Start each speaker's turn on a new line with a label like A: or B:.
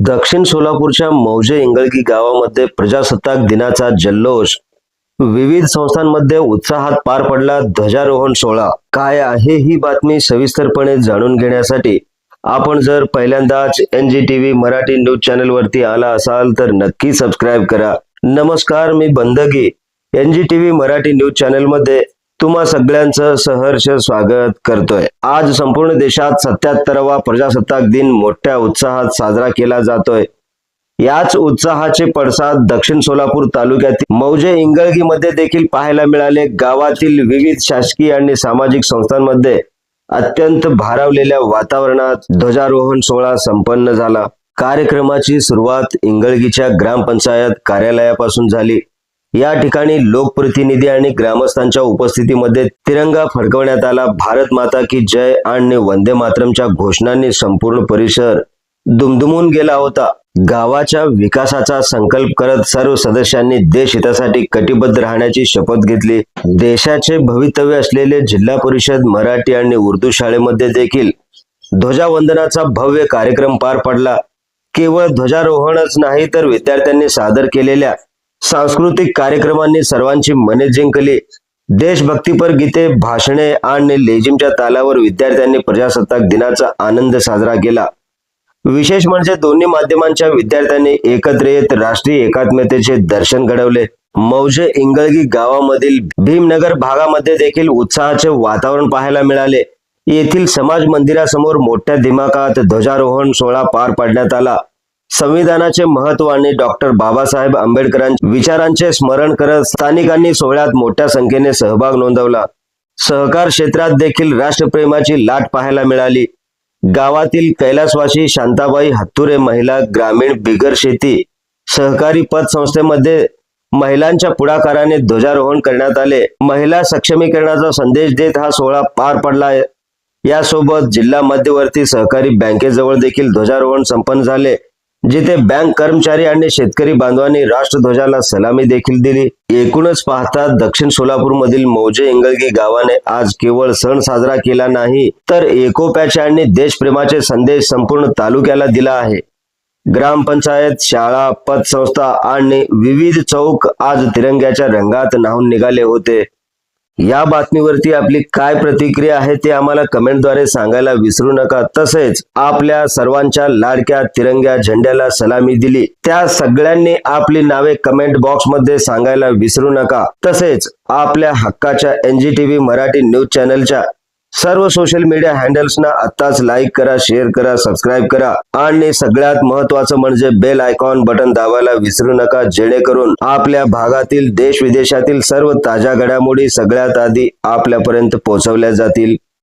A: दक्षिण सोलापूरच्या मौजे इंगळगी गावामध्ये प्रजासत्ताक दिनाचा जल्लोष. विविध संस्थांमध्ये उत्साहात पार पडला ध्वजारोहण सोहळा. काय आहे ही बातमी सविस्तरपणे जाणून घेण्यासाठी आपण जर पहिल्यांदाच N G T V Marathi news channel वरती आला असाल तर नक्की सबस्क्राईब करा. नमस्कार मी Bandagi. N G T V Marathi news चॅनलमध्ये तुम्हा सगळ्यांचं सहर्ष स्वागत करतोय. आज संपूर्ण देशात सत्याहत्तरावा प्रजासत्ताक दिन मोठ्या उत्साहात साजरा केला जातोय. याच उत्साहाचे पडसाद दक्षिण सोलापूर तालुक्यातील मौजे इंगळगी मध्ये देखील पाहायला मिळाले. गावातील विविध शासकीय आणि सामाजिक संस्थांमध्ये अत्यंत भारावलेल्या वातावरणात ध्वजारोहण सोहळा संपन्न झाला. कार्यक्रमाची सुरुवात इंगळगीच्या ग्रामपंचायत कार्यालयापासून झाली. या ठिकाणी लोकप्रतिनिधी आणि ग्रामस्थांच्या उपस्थितीमध्ये तिरंगा फडकवण्यात आला. भारत माता की जय आणि वंदे मातरमच्या घोषणांनी संपूर्ण परिसर दुमदुमून गेला होता. गावाच्या विकासाचा संकल्प करत सर्व सदस्यांनी देश हितासाठी कटिबद्ध राहण्याची शपथ घेतली. देशाचे भवितव्य असलेले जिल्हा परिषद मराठी आणि उर्दू शाळेमध्ये देखील ध्वजावंदनाचा भव्य कार्यक्रम पार पडला. केवळ ध्वजारोहणच नाही तर विद्यार्थ्यांनी सादर केलेल्या सांस्कृतिक कार्यक्रमांनी सर्वांची मने जिंकली. देशभक्तीपर गीते भाषणे आणि लेझिमच्या तालावर विद्यार्थ्यांनी प्रजासत्ताक दिनाचा आनंद साजरा केला. विशेष म्हणजे दोन्ही माध्यमांच्या विद्यार्थ्यांनी एकत्र येत राष्ट्रीय एकात्मतेचे दर्शन घडवले. मौजे इंगळगी गावामधील भीमनगर भागामध्ये देखील उत्साहाचे वातावरण पाहायला मिळाले. येथील समाज मंदिरासमोर मोठ्या दिमाखात ध्वजारोहण सोहळा पार पाडण्यात आला. संविधानाचे महत्त्व आणि डॉक्टर बाबासाहेब आंबेडकरांच्या विचारांचे स्मरण करत स्थानिकांनी सोहळ्यात मोठ्या संख्येने सहभाग नोंदवला. सहकार क्षेत्रात देखील राष्ट्रप्रेमाची लाट पाहायला मिळाली. गावातील कैलासवासी शांताबाई हत्तुरे महिला ग्रामीण बिगर शेती सहकारी पतसंस्थेमध्ये महिलांच्या पुढाकाराने ध्वजारोहण करण्यात आले. महिला सक्षमीकरणाचा संदेश देत हा सोहळा पार पडला. यासोबत जिल्हा मध्यवर्ती सहकारी बँकेजवळ देखील ध्वजारोहण संपन्न झाले. जिथे बँक कर्मचारी आणि शेतकरी बांधवांनी राष्ट्रध्वजाला सलामी देखील दिली. एकूणच पाहता दक्षिण सोलापूर मधील मौजे इंगळगी गावाने आज केवळ सण साजरा केला नाही तर एकोप्याचे आणि देशप्रेमाचे संदेश संपूर्ण तालुक्याला दिला आहे. ग्रामपंचायत शाळा पतसंस्था आणि विविध चौक आज तिरंग्याच्या रंगात न्हावून निघाले होते. या बातमीवरती आपली काय प्रतिक्रिया आहे ते आम्हाला कमेंटद्वारे सांगायला विसरू नका. तसेच आपल्या सर्वांच्या लाडक्या तिरंग्या झेंड्याला सलामी दिली. त्या सगळ्यांनी आपली नावे कमेंट बॉक्समध्ये सांगायला विसरू नका. तसेच आपल्या हक्काच्या एनजी टीव्ही मराठी न्यूज चॅनलच्या सर्व सोशल मीडिया हँडल्सना आत्ताच लाईक करा शेअर करा सबस्क्राईब करा. आणि सगळ्यात महत्वाचं म्हणजे बेल आयकॉन बटन दाबायला विसरू नका जेणेकरून आपल्या भागातील देश विदेशातील सर्व ताज्या घडामोडी सगळ्यात आधी आपल्यापर्यंत पोहोचवल्या जातील.